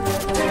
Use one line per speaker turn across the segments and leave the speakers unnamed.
Thank you.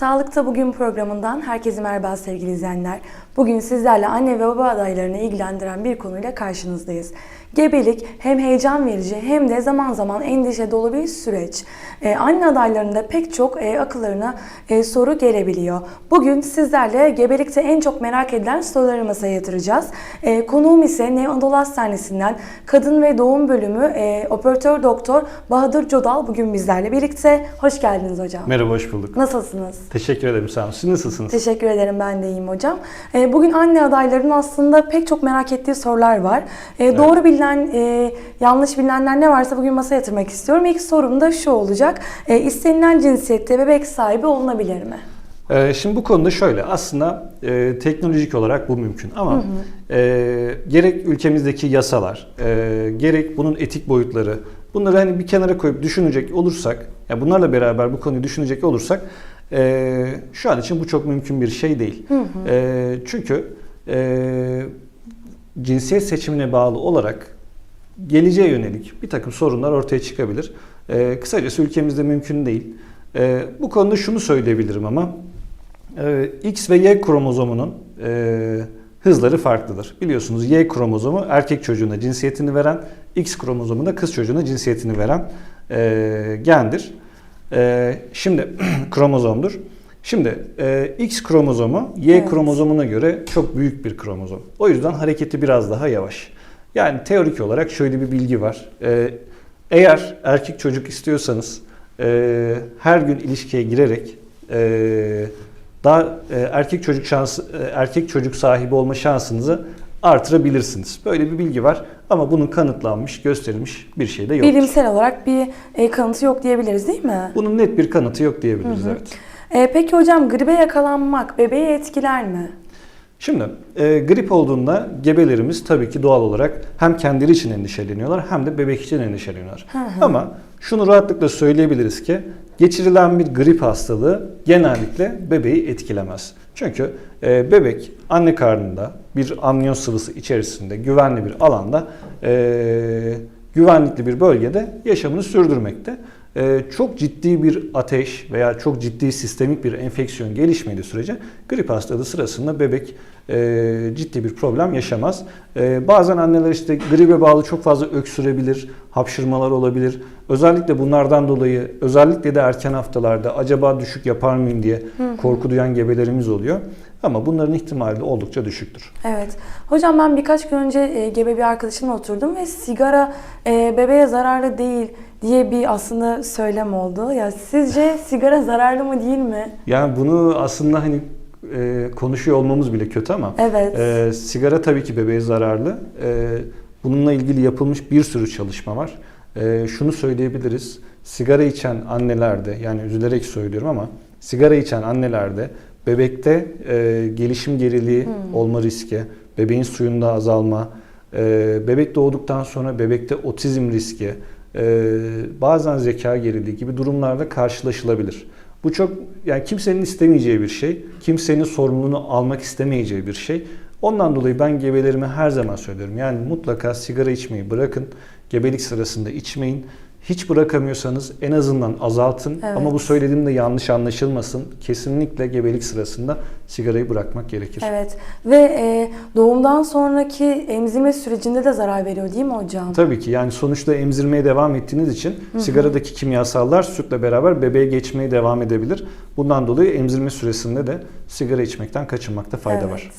Sağlıkta Bugün programından herkese merhaba sevgili izleyenler. Bugün sizlerle anne ve baba adaylarını ilgilendiren bir konuyla karşınızdayız. Gebelik hem heyecan verici hem de zaman zaman endişe dolu bir süreç. Ee, anne adaylarında pek çok e, akıllarına e, soru gelebiliyor. Bugün sizlerle gebelikte en çok merak edilen soruları masaya yatıracağız. E, konuğum ise Neonatol Hastanesi'nden Kadın ve Doğum Bölümü e, Operatör Doktor Bahadır Codal bugün bizlerle birlikte. Hoş geldiniz hocam.
Merhaba, hoş bulduk.
Nasılsınız?
Teşekkür ederim, sağ olun. Siz nasılsınız?
Teşekkür ederim ben de iyiyim hocam. Ee, Bugün anne adaylarının aslında pek çok merak ettiği sorular var. Ee, Doğru bilinen, e, yanlış bilinenler ne varsa bugün masaya yatırmak istiyorum. İlk sorum da şu olacak. Ee, İstenilen cinsiyette bebek sahibi olunabilir mi?
Ee, şimdi bu konuda şöyle, aslında e, teknolojik olarak bu mümkün ama e, gerek ülkemizdeki yasalar, e, gerek bunun etik boyutları, bunları hani bir kenara koyup düşünecek olursak, ya bunlarla beraber bu konuyu düşünecek olursak, e, şu an için bu çok mümkün bir şey değil. E, çünkü e, cinsiyet seçimine bağlı olarak geleceğe yönelik bir takım sorunlar ortaya çıkabilir. E, kısacası ülkemizde mümkün değil. E, bu konuda şunu söyleyebilirim ama e, X ve Y kromozomunun e, hızları farklıdır. Biliyorsunuz Y kromozomu erkek çocuğuna cinsiyetini veren, X kromozomu da kız çocuğuna cinsiyetini veren e, gendir. E, şimdi kromozomdur. Şimdi e, X kromozomu Y
Evet.
kromozomuna göre çok büyük bir kromozom. O yüzden hareketi biraz daha yavaş. Yani teorik olarak şöyle bir bilgi var. E, eğer erkek çocuk istiyorsanız e, her gün ilişkiye girerek e, daha e, erkek çocuk şansı e, erkek çocuk sahibi olma şansınızı artırabilirsiniz. Böyle bir bilgi var ama bunun kanıtlanmış, gösterilmiş bir şey de yok.
Bilimsel olarak bir e, kanıtı yok diyebiliriz değil mi?
Bunun net bir kanıtı yok diyebiliriz evet.
E, Peki hocam gribe yakalanmak bebeği etkiler mi?
Şimdi e, grip olduğunda gebelerimiz tabii ki doğal olarak hem kendileri için endişeleniyorlar hem de bebek için endişeleniyorlar. Ama şunu rahatlıkla söyleyebiliriz ki geçirilen bir grip hastalığı genellikle bebeği etkilemez. Çünkü e, bebek anne karnında bir amniyon sıvısı içerisinde güvenli bir alanda e, güvenlikli bir bölgede yaşamını sürdürmekte. Ee, çok ciddi bir ateş veya çok ciddi sistemik bir enfeksiyon gelişmediği sürece grip hastalığı sırasında bebek e, ciddi bir problem yaşamaz. E, bazen anneler işte gribe bağlı çok fazla öksürebilir, hapşırmalar olabilir. Özellikle bunlardan dolayı özellikle de erken haftalarda acaba düşük yapar mıyım diye korku duyan gebelerimiz oluyor. Ama bunların ihtimali de oldukça düşüktür.
Evet. Hocam ben birkaç gün önce e, gebe bir arkadaşımla oturdum ve sigara bebeğe zararlı değil diye bir aslında söylem oldu. Ya sizce sigara zararlı mı değil mi?
Yani bunu aslında hani e, konuşuyor olmamız bile kötü ama
Evet.
e, sigara tabii ki bebeğe zararlı. E, bununla ilgili yapılmış bir sürü çalışma var. E, şunu söyleyebiliriz. Sigara içen annelerde yani üzülerek söylüyorum ama sigara içen annelerde bebekte e, gelişim geriliği olma riski, bebeğin suyunda azalma, e, bebek doğduktan sonra bebekte otizm riski, bazen zeka geriliği gibi durumlarla karşılaşılabilir. Bu çok yani kimsenin istemeyeceği bir şey, kimsenin sorumluluğunu almak istemeyeceği bir şey. Ondan dolayı ben gebelerime her zaman söylüyorum. Yani mutlaka sigara içmeyi bırakın. Gebelik sırasında içmeyin. Hiç bırakamıyorsanız en azından azaltın.
Evet.
Ama bu söylediğim de yanlış anlaşılmasın. Kesinlikle gebelik sırasında sigarayı bırakmak gerekir.
Evet. Ve e, doğumdan sonraki emzirme sürecinde de zarar veriyor değil mi hocam?
Tabii ki yani sonuçta emzirmeye devam ettiğiniz için sigaradaki kimyasallar sütle beraber bebeğe geçmeye devam edebilir. Bundan dolayı emzirme süresinde de sigara içmekten kaçınmakta fayda
Evet.
var.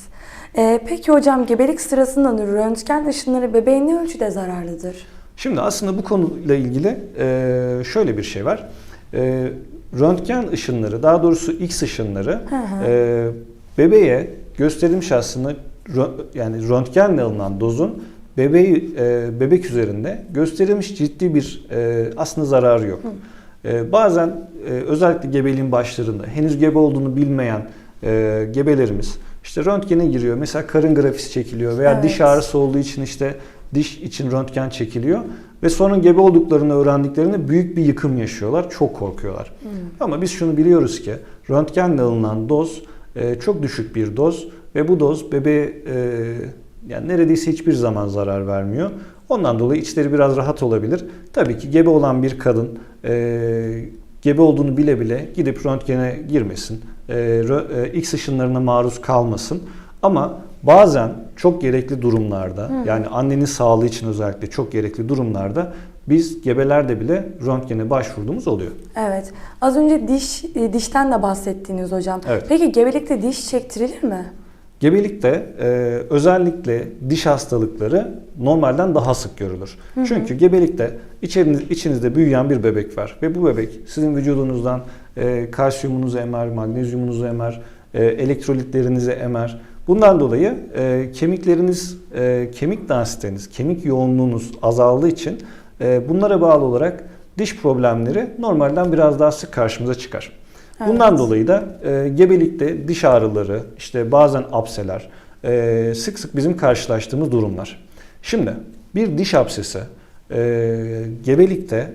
E, peki hocam gebelik sırasında röntgen ışınları bebeğe ne ölçüde zararlıdır?
Şimdi aslında bu konuyla ilgili e, şöyle bir şey var. E, Röntgen ışınları, daha doğrusu X ışınları
hı.
e, bebeğe gösterilmiş aslında rö- yani röntgenle alınan dozun bebeği bebek üzerinde gösterilmiş ciddi bir aslında zararı yok. E, bazen özellikle gebeliğin başlarında henüz gebe olduğunu bilmeyen gebelerimiz işte röntgene giriyor. Mesela karın grafisi çekiliyor veya
Evet.
diş ağrısı olduğu için işte diş için röntgen çekiliyor ve sonra gebe olduklarını öğrendiklerinde büyük bir yıkım yaşıyorlar. Çok korkuyorlar. Ama biz şunu biliyoruz ki röntgenle alınan doz e, çok düşük bir doz ve bu doz bebeğe e, yani neredeyse hiçbir zaman zarar vermiyor. Ondan dolayı içleri biraz rahat olabilir. Tabii ki gebe olan bir kadın e, gebe olduğunu bile bile gidip röntgene girmesin. E, e, X ışınlarına maruz kalmasın. Ama bazen çok gerekli durumlarda yani annenin sağlığı için özellikle çok gerekli durumlarda biz gebelerde bile röntgene başvurduğumuz oluyor.
Evet. Az önce diş e, dişten de bahsettiniz hocam.
Evet.
Peki gebelikte diş çektirilir mi?
Gebelikte e, özellikle diş hastalıkları normalden daha sık görülür. Çünkü gebelikte içeriniz, içinizde büyüyen bir bebek var ve bu bebek sizin vücudunuzdan e, kalsiyumunuzu emer, magnezyumunuzu emer, e, elektrolitlerinizi emer. Bundan dolayı e, kemikleriniz, e, kemik densiteniz, kemik yoğunluğunuz azaldığı için e, bunlara bağlı olarak diş problemleri normalden biraz daha sık karşımıza çıkar. Bundan
Evet.
dolayı da e, gebelikte diş ağrıları, işte bazen apseler e, sık sık bizim karşılaştığımız durumlar. Şimdi bir diş apsesi e, gebelikte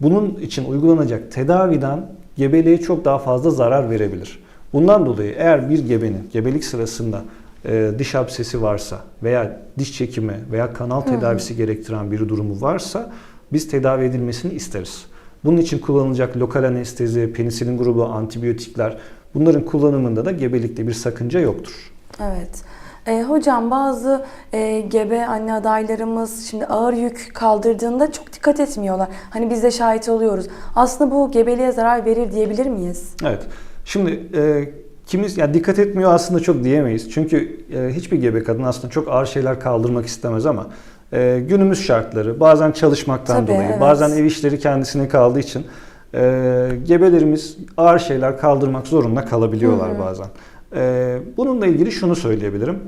bunun için uygulanacak tedaviden gebeliğe çok daha fazla zarar verebilir. Bundan dolayı eğer bir gebenin gebelik sırasında e, diş apsesi varsa veya diş çekimi veya kanal tedavisi gerektiren bir durumu varsa biz tedavi edilmesini isteriz. Bunun için kullanılacak lokal anestezi, penisilin grubu, antibiyotikler bunların kullanımında da gebelikte bir sakınca yoktur.
Evet. E, hocam bazı e, gebe anne adaylarımız şimdi ağır yük kaldırdığında çok dikkat etmiyorlar. Hani biz de şahit oluyoruz. Aslında bu gebeliğe zarar verir diyebilir miyiz?
Evet. Şimdi e, kimiz ya dikkat etmiyor aslında çok diyemeyiz. Çünkü e, hiçbir gebe kadın aslında çok ağır şeyler kaldırmak istemez ama e, günümüz şartları bazen çalışmaktan
Tabii,
dolayı,
evet.
bazen ev işleri kendisine kaldığı için e, gebelerimiz ağır şeyler kaldırmak zorunda kalabiliyorlar bazen. E, bununla ilgili şunu söyleyebilirim.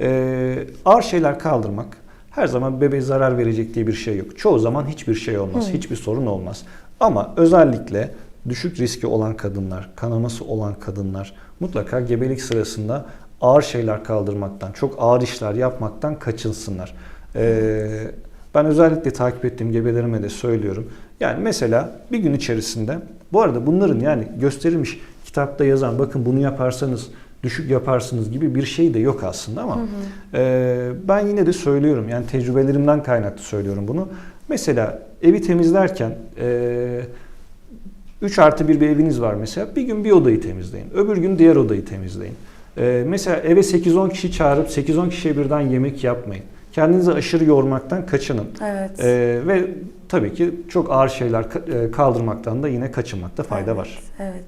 E, ağır şeyler kaldırmak her zaman bebeğe zarar verecek diye bir şey yok. Çoğu zaman hiçbir şey olmaz, hiçbir sorun olmaz. Ama özellikle düşük riski olan kadınlar, kanaması olan kadınlar mutlaka gebelik sırasında ağır şeyler kaldırmaktan, çok ağır işler yapmaktan kaçınsınlar. Ee, ben özellikle takip ettiğim gebelerime de söylüyorum. Yani mesela bir gün içerisinde, bu arada bunların yani gösterilmiş kitapta yazan bakın bunu yaparsanız düşük yaparsınız gibi bir şey de yok aslında ama e, ben yine de söylüyorum yani tecrübelerimden kaynaklı söylüyorum bunu. Mesela evi temizlerken e, 3 artı bir bir eviniz var mesela. Bir gün bir odayı temizleyin. Öbür gün diğer odayı temizleyin. Ee, mesela eve 8-10 kişi çağırıp 8-10 kişiye birden yemek yapmayın. Kendinizi aşırı yormaktan kaçının.
Evet.
Ee, ve tabii ki çok ağır şeyler e, kaldırmaktan da yine kaçınmakta fayda var.
Evet.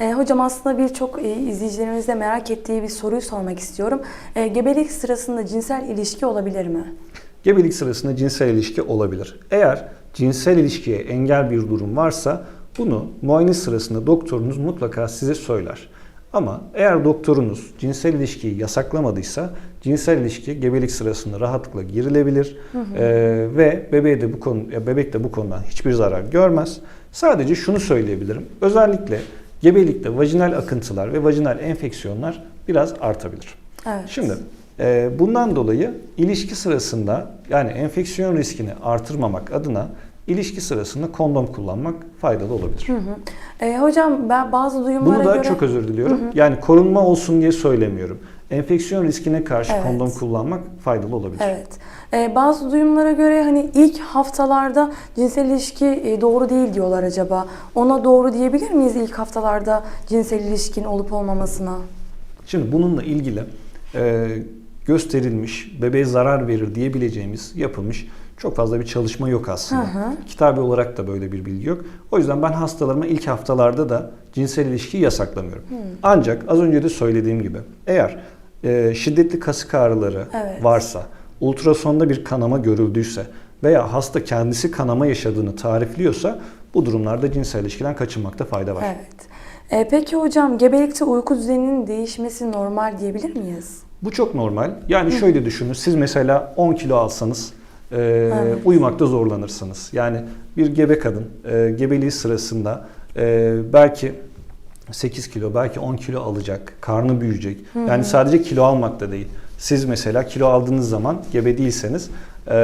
E, hocam aslında birçok e, izleyicilerimiz de merak ettiği bir soruyu sormak istiyorum. E, gebelik sırasında cinsel ilişki olabilir mi?
Gebelik sırasında cinsel ilişki olabilir. Eğer cinsel ilişkiye engel bir durum varsa bunu muayene sırasında doktorunuz mutlaka size söyler. Ama eğer doktorunuz cinsel ilişkiyi yasaklamadıysa cinsel ilişki gebelik sırasında rahatlıkla girilebilir Ee, ve bebeğe de bu konu ya bebek de bu konudan hiçbir zarar görmez. Sadece şunu söyleyebilirim. Özellikle gebelikte vajinal akıntılar ve vajinal enfeksiyonlar biraz artabilir.
Evet.
Şimdi e, bundan dolayı ilişki sırasında yani enfeksiyon riskini artırmamak adına ilişki sırasında kondom kullanmak faydalı olabilir.
Hı hı. E, hocam ben bazı duyumlara
Bunu da
göre...
çok özür diliyorum. Yani korunma olsun diye söylemiyorum. Enfeksiyon riskine karşı
Evet.
kondom kullanmak faydalı olabilir.
Evet. Ee, bazı duyumlara göre hani ilk haftalarda cinsel ilişki e, doğru değil diyorlar acaba. Ona doğru diyebilir miyiz ilk haftalarda cinsel ilişkin olup olmamasına?
Şimdi bununla ilgili e, gösterilmiş, bebeğe zarar verir diyebileceğimiz yapılmış çok fazla bir çalışma yok aslında.
Hı hı.
Kitabi olarak da böyle bir bilgi yok. O yüzden ben hastalarıma ilk haftalarda da cinsel ilişkiyi yasaklamıyorum. Ancak az önce de söylediğim gibi eğer e, şiddetli kasık ağrıları
Evet.
varsa, ultrasonda bir kanama görüldüyse veya hasta kendisi kanama yaşadığını tarifliyorsa bu durumlarda cinsel ilişkiden kaçınmakta fayda var.
Evet. Ee, peki hocam gebelikte uyku düzeninin değişmesi normal diyebilir miyiz?
Bu çok normal. Yani şöyle düşünün. Siz mesela 10 kilo alsanız e,
Evet.
uyumakta zorlanırsınız. Yani bir gebe kadın e, gebeliği sırasında e, belki 8 kilo belki 10 kilo alacak, karnı büyüyecek. Yani sadece kilo almak da değil. Siz mesela kilo aldığınız zaman gebe değilseniz e,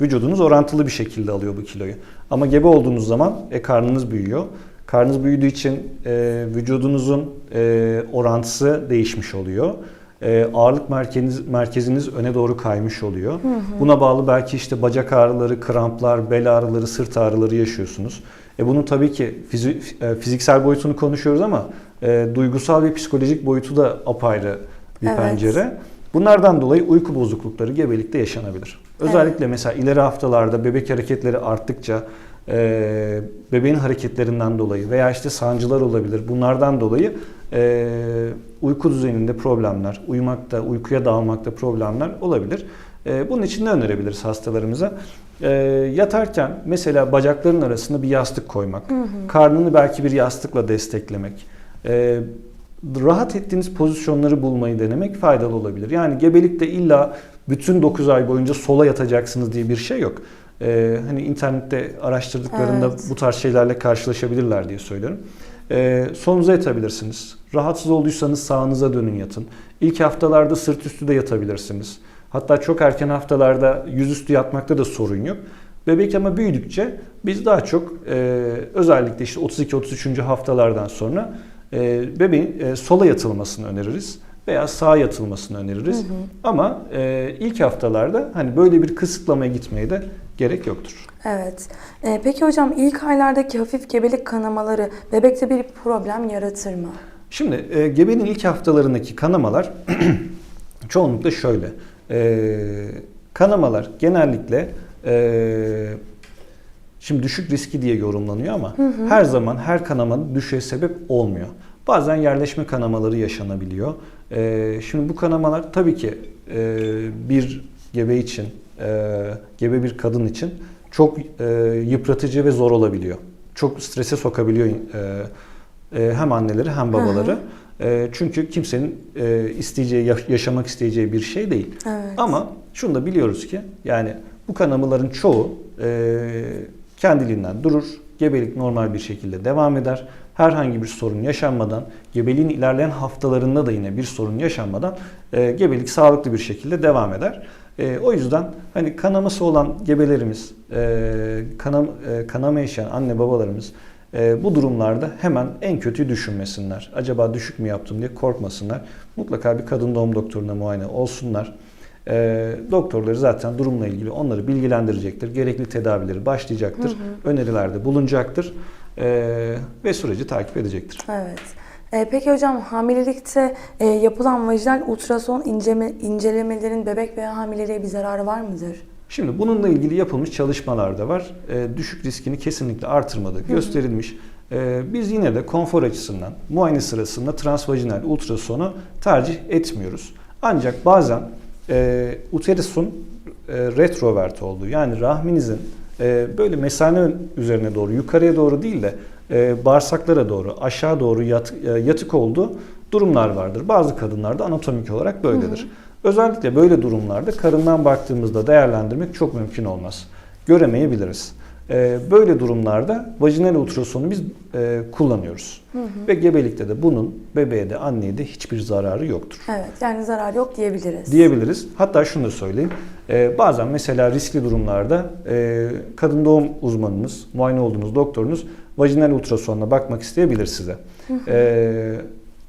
vücudunuz orantılı bir şekilde alıyor bu kiloyu. Ama gebe olduğunuz zaman e, karnınız büyüyor. Karnınız büyüdüğü için e, vücudunuzun e, orantısı değişmiş oluyor. E, ağırlık merkeziniz, merkeziniz öne doğru kaymış oluyor. Buna bağlı belki işte bacak ağrıları, kramplar, bel ağrıları, sırt ağrıları yaşıyorsunuz. E bunun tabii ki fizi- e, fiziksel boyutunu konuşuyoruz ama e, duygusal ve psikolojik boyutu da apayrı bir
Evet.
pencere. Bunlardan dolayı uyku bozuklukları gebelikte yaşanabilir. Özellikle mesela ileri haftalarda bebek hareketleri arttıkça e, bebeğin hareketlerinden dolayı veya işte sancılar olabilir. Bunlardan dolayı e, uyku düzeninde problemler, uyumakta, uykuya dalmakta problemler olabilir. E, bunun için ne önerebiliriz hastalarımıza? E, yatarken mesela bacakların arasında bir yastık koymak, karnını belki bir yastıkla desteklemek, e, rahat ettiğiniz pozisyonları bulmayı denemek faydalı olabilir. Yani gebelikte illa bütün 9 ay boyunca sola yatacaksınız diye bir şey yok. Ee, hani internette araştırdıklarında
Evet.
bu tarz şeylerle karşılaşabilirler diye söylüyorum. Ee, solunuza yatabilirsiniz. Rahatsız olduysanız sağınıza dönün yatın. İlk haftalarda sırt üstü de yatabilirsiniz. Hatta çok erken haftalarda yüzüstü yatmakta da sorun yok. Bebek ama büyüdükçe biz daha çok e, özellikle işte 32-33. haftalardan sonra e, bebeğin e, sola yatılmasını öneririz veya sağa yatılmasını öneririz. Ama e, ilk haftalarda hani böyle bir kısıtlamaya gitmeye de gerek yoktur.
Evet. Ee, peki hocam ilk aylardaki hafif gebelik kanamaları bebekte bir problem yaratır mı?
Şimdi e, gebenin ilk haftalarındaki kanamalar çoğunlukla şöyle. E, kanamalar genellikle e, şimdi düşük riski diye yorumlanıyor ama her zaman her kanama düşüğe sebep olmuyor. Bazen yerleşme kanamaları yaşanabiliyor. E, şimdi bu kanamalar tabii ki e, bir gebe için, e, gebe bir kadın için çok e, yıpratıcı ve zor olabiliyor. Çok strese sokabiliyor e, e, hem anneleri hem babaları. E, çünkü kimsenin e, isteyeceği, yaş- yaşamak isteyeceği bir şey değil.
Evet.
Ama şunu da biliyoruz ki yani bu kanamaların çoğu e, kendiliğinden durur. Gebelik normal bir şekilde devam eder. Herhangi bir sorun yaşanmadan, gebeliğin ilerleyen haftalarında da yine bir sorun yaşanmadan e, gebelik sağlıklı bir şekilde devam eder. E, o yüzden hani kanaması olan gebelerimiz, e, kanam, e, kanama yaşayan anne babalarımız e, bu durumlarda hemen en kötüyü düşünmesinler. Acaba düşük mü yaptım diye korkmasınlar. Mutlaka bir kadın doğum doktoruna muayene olsunlar. E, doktorları zaten durumla ilgili onları bilgilendirecektir. Gerekli tedavileri başlayacaktır. Önerilerde bulunacaktır. E, ve süreci takip edecektir.
Evet. Ee, peki hocam hamilelikte e, yapılan vajinal ultrason inceme, incelemelerin bebek veya hamileliğe bir zararı var mıdır?
Şimdi bununla ilgili yapılmış çalışmalar da var. E, düşük riskini kesinlikle artırmadığı gösterilmiş. E, biz yine de konfor açısından muayene sırasında transvajinal ultrasonu tercih etmiyoruz. Ancak bazen e, uterusun e, retrovert olduğu yani rahminizin e, böyle mesane üzerine doğru yukarıya doğru değil de e, bağırsaklara doğru aşağı doğru yat, e, yatık olduğu durumlar vardır. Bazı kadınlarda anatomik olarak böyledir. Özellikle böyle durumlarda karından baktığımızda değerlendirmek çok mümkün olmaz. Göremeyebiliriz. Ee, Böyle durumlarda vajinal ultrasonu biz e, kullanıyoruz. Ve gebelikte de bunun bebeğe de anneye de hiçbir zararı yoktur.
Evet yani zarar yok diyebiliriz.
Diyebiliriz. Hatta şunu da söyleyeyim. Ee, bazen mesela riskli durumlarda e, kadın doğum uzmanınız, muayene olduğunuz doktorunuz vajinal ultrasonla bakmak isteyebilir size. Ee,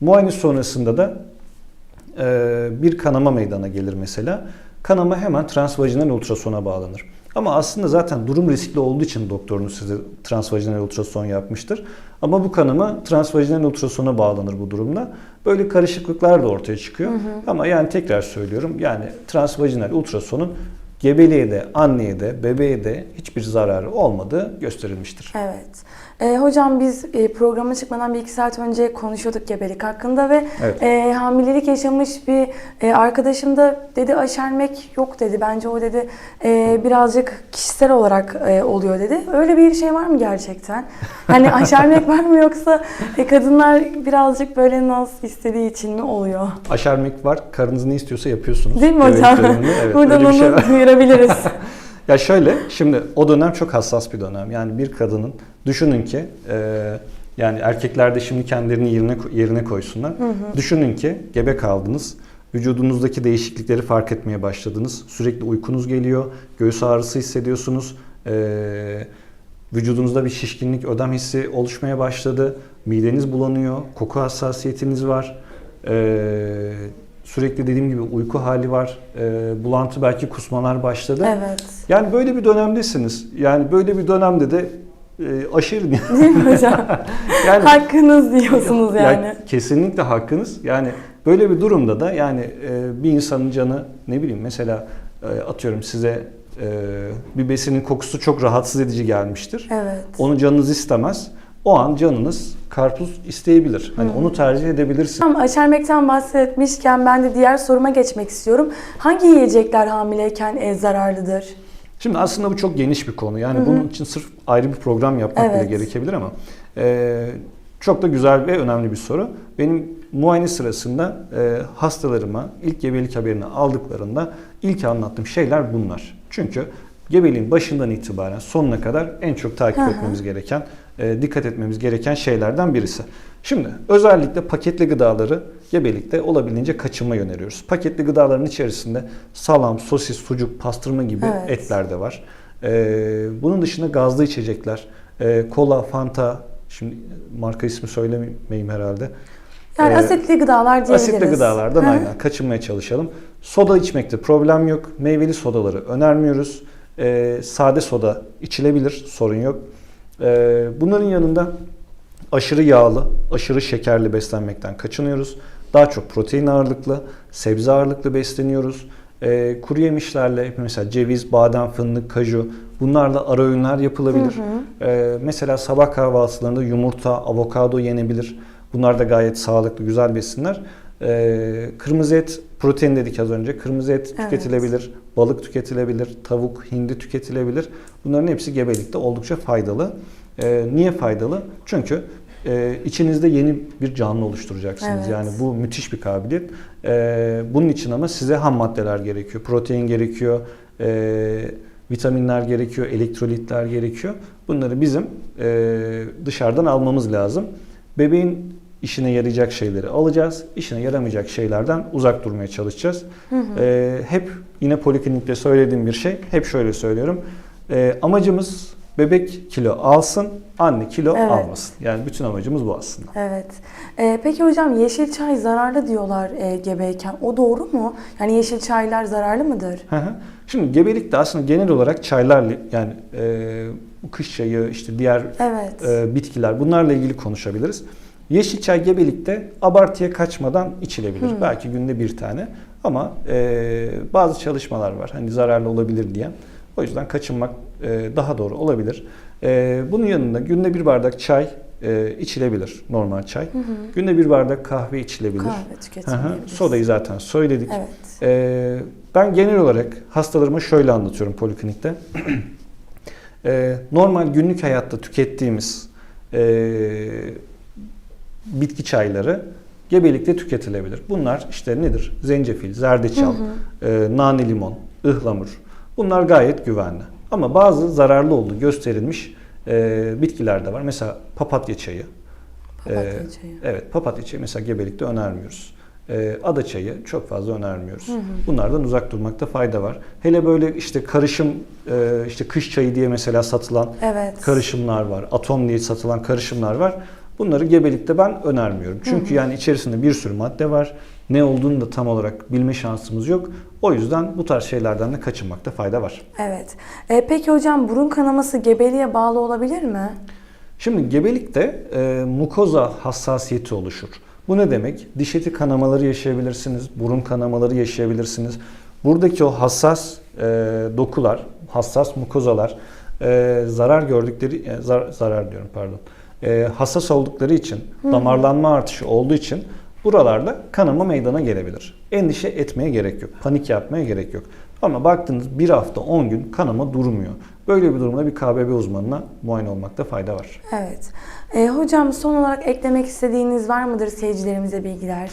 muayene sonrasında da e, bir kanama meydana gelir mesela. Kanama hemen transvajinal ultrasona bağlanır. Ama aslında zaten durum riskli olduğu için doktorunuz size transvajinal ultrason yapmıştır. Ama bu kanama transvajinal ultrasona bağlanır bu durumda. Böyle karışıklıklar da ortaya çıkıyor. Ama yani tekrar söylüyorum yani transvajinal ultrasonun gebeliğe de, anneye de, bebeğe de hiçbir zararı olmadığı gösterilmiştir.
Evet. Ee, hocam biz e, programa çıkmadan bir iki saat önce konuşuyorduk gebelik hakkında ve
Evet.
e, hamilelik yaşamış bir e, arkadaşım da dedi aşermek yok dedi. Bence o dedi e, birazcık kişisel olarak e, oluyor dedi. Öyle bir şey var mı gerçekten? Hani aşermek var mı yoksa e, kadınlar birazcık böyle naz istediği için mi oluyor?
Aşermek var, karınız ne istiyorsa yapıyorsunuz.
Değil mi hocam?
Evet,
Buradan
şey
onu
var.
duyurabiliriz.
Ya şöyle, şimdi o dönem çok hassas bir dönem. Yani bir kadının düşünün ki, e, yani erkekler de şimdi kendilerini yerine yerine koysunlar. Düşünün ki gebe kaldınız. Vücudunuzdaki değişiklikleri fark etmeye başladınız. Sürekli uykunuz geliyor, göğüs ağrısı hissediyorsunuz. E, vücudunuzda bir şişkinlik, ödem hissi oluşmaya başladı. Mideniz bulanıyor, koku hassasiyetiniz var. E, sürekli dediğim gibi uyku hali var. E, bulantı belki kusmalar başladı.
Evet.
Yani böyle bir dönemdesiniz. Yani böyle bir dönemde de aşırı
Değil mi hocam?
yani
Hakkınız diyorsunuz
ya
yani.
kesinlikle hakkınız. Yani böyle bir durumda da yani e, bir insanın canı ne bileyim mesela e, atıyorum size e, bir besinin kokusu çok rahatsız edici gelmiştir.
Evet.
Onu canınız istemez. O an canınız karpuz isteyebilir. Hani onu tercih edebilirsiniz.
Tam aşermekten bahsetmişken ben de diğer soruma geçmek istiyorum. Hangi yiyecekler hamileyken e, zararlıdır?
Şimdi aslında bu çok geniş bir konu. Yani bunun için sırf ayrı bir program yapmak
Evet.
bile gerekebilir ama e, çok da güzel ve önemli bir soru. Benim muayene sırasında e, hastalarıma ilk gebelik haberini aldıklarında ilk anlattığım şeyler bunlar. Çünkü gebeliğin başından itibaren sonuna kadar en çok takip
Hı hı.
etmemiz gereken, e, dikkat etmemiz gereken şeylerden birisi. Şimdi özellikle paketli gıdaları gebelikte olabildiğince kaçınmayı öneriyoruz. Paketli gıdaların içerisinde salam, sosis, sucuk, pastırma gibi
Evet.
etler de var. Ee, bunun dışında gazlı içecekler, e, kola, fanta, şimdi marka ismi söylemeyeyim herhalde.
Yani
Ee,
asitli gıdalar diyebiliriz.
Asitli gıdalardan
hı.
aynen kaçınmaya çalışalım. Soda içmekte problem yok. Meyveli sodaları önermiyoruz. Ee, sade soda içilebilir, sorun yok. Ee, bunların yanında aşırı yağlı, aşırı şekerli beslenmekten kaçınıyoruz. Daha çok protein ağırlıklı, sebze ağırlıklı besleniyoruz. Ee, kuru yemişlerle mesela ceviz, badem, fındık, kaju bunlarla ara öğünler yapılabilir. Ee, mesela sabah kahvaltılarında yumurta, avokado yenebilir. Bunlar da gayet sağlıklı, güzel besinler. Ee, kırmızı et, protein dedik az önce. Kırmızı et
Evet.
tüketilebilir, balık tüketilebilir, tavuk, hindi tüketilebilir. Bunların hepsi gebelikte oldukça faydalı. Ee, niye faydalı? Çünkü e, içinizde yeni bir canlı oluşturacaksınız.
Evet.
Yani bu müthiş bir kabiliyet. Ee, bunun için ama size ham maddeler gerekiyor. Protein gerekiyor, e, vitaminler gerekiyor, elektrolitler gerekiyor. Bunları bizim e, dışarıdan almamız lazım. Bebeğin işine yarayacak şeyleri alacağız. İşine yaramayacak şeylerden uzak durmaya çalışacağız. E, hep yine poliklinikte söylediğim bir şey. Hep şöyle söylüyorum. E, amacımız bebek kilo alsın, anne kilo
Evet.
almasın. Yani bütün amacımız bu aslında.
Evet. Ee, peki hocam yeşil çay zararlı diyorlar e, gebeyken. O doğru mu? Yani yeşil çaylar zararlı mıdır?
Hı hı. Şimdi gebelikte aslında genel olarak çaylarla yani e, kış çayı işte diğer
Evet.
e, bitkiler bunlarla ilgili konuşabiliriz. Yeşil çay gebelikte abartıya kaçmadan içilebilir.
Hı.
Belki günde bir tane ama e, bazı çalışmalar var hani zararlı olabilir diyen. O yüzden kaçınmak daha doğru olabilir. E, bunun yanında günde bir bardak çay e, içilebilir normal çay. Günde bir bardak kahve içilebilir.
Kahve
Hı hı.
tüketilebiliriz.
Sodayı zaten söyledik.
Evet.
Ben genel olarak hastalarıma şöyle anlatıyorum poliklinikte. Normal günlük hayatta tükettiğimiz bitki çayları gebelikte tüketilebilir. Bunlar işte nedir? Zencefil, zerdeçal, ee, nane limon, ıhlamur. Bunlar gayet güvenli. Ama bazı zararlı olduğu gösterilmiş ee, bitkiler de var. Mesela papatya çayı.
Papatya
Ee,
çayı.
Evet, papatya çayı mesela gebelikte önermiyoruz. Ee, ada çayı çok fazla önermiyoruz. Bunlardan uzak durmakta fayda var. Hele böyle işte karışım, e, işte kış çayı diye mesela satılan
Evet.
karışımlar var. Atom diye satılan karışımlar var. Bunları gebelikte ben önermiyorum. Çünkü yani içerisinde bir sürü madde var. Ne olduğunu da tam olarak bilme şansımız yok. O yüzden bu tarz şeylerden de kaçınmakta fayda var.
Evet. Ee, peki hocam burun kanaması gebeliğe bağlı olabilir mi?
Şimdi gebelikte e, mukoza hassasiyeti oluşur. Bu ne demek? Diş eti kanamaları yaşayabilirsiniz, burun kanamaları yaşayabilirsiniz. Buradaki o hassas e, dokular, hassas mukozalar e, zarar gördükleri, e, zar- zarar diyorum pardon, e, hassas oldukları için, damarlanma artışı olduğu için buralarda kanama meydana gelebilir. Endişe etmeye gerek yok, panik yapmaya gerek yok. Ama baktınız bir hafta 10 gün kanama durmuyor. Böyle bir durumda bir KBB uzmanına muayene olmakta fayda var.
Evet. Ee, hocam son olarak eklemek istediğiniz var mıdır seyircilerimize bilgiler?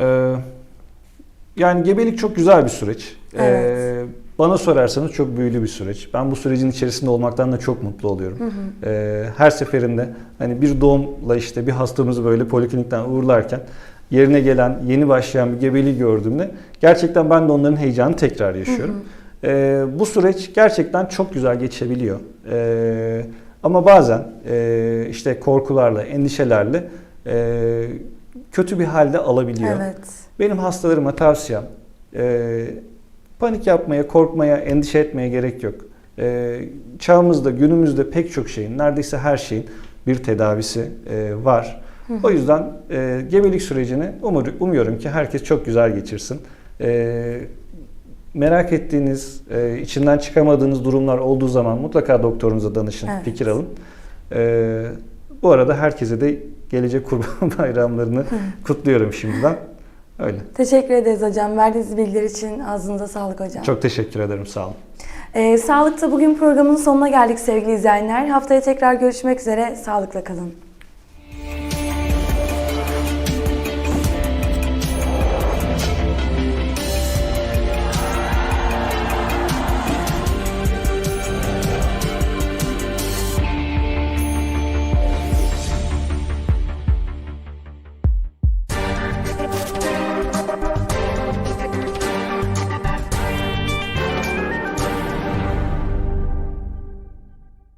Ee, yani gebelik çok güzel bir süreç. Ee,
Evet.
Bana sorarsanız çok büyülü bir süreç. Ben bu sürecin içerisinde olmaktan da çok mutlu oluyorum. Ee, her seferinde hani bir doğumla işte bir hastamızı böyle poliklinikten uğurlarken yerine gelen yeni başlayan bir gebeliği gördüğümde gerçekten ben de onların heyecanını tekrar yaşıyorum. Ee, bu süreç gerçekten çok güzel geçebiliyor. Ee, ama bazen e, işte korkularla, endişelerle e, kötü bir halde alabiliyor.
Evet.
Benim hastalarıma tavsiyem e, panik yapmaya, korkmaya, endişe etmeye gerek yok. E, çağımızda, günümüzde pek çok şeyin, neredeyse her şeyin bir tedavisi e, var. O yüzden e, gebelik sürecini umur, umuyorum ki herkes çok güzel geçirsin. E, merak ettiğiniz, e, içinden çıkamadığınız durumlar olduğu zaman mutlaka doktorunuza danışın,
Evet.
fikir alın. E, bu arada herkese de gelecek kurban bayramlarını kutluyorum şimdiden. Öyle.
Teşekkür ederiz hocam. Verdiğiniz bilgiler için ağzınıza sağlık hocam.
Çok teşekkür ederim. Sağ olun.
Ee, Sağlıkta bugün programın sonuna geldik sevgili izleyenler. Haftaya tekrar görüşmek üzere. Sağlıkla kalın.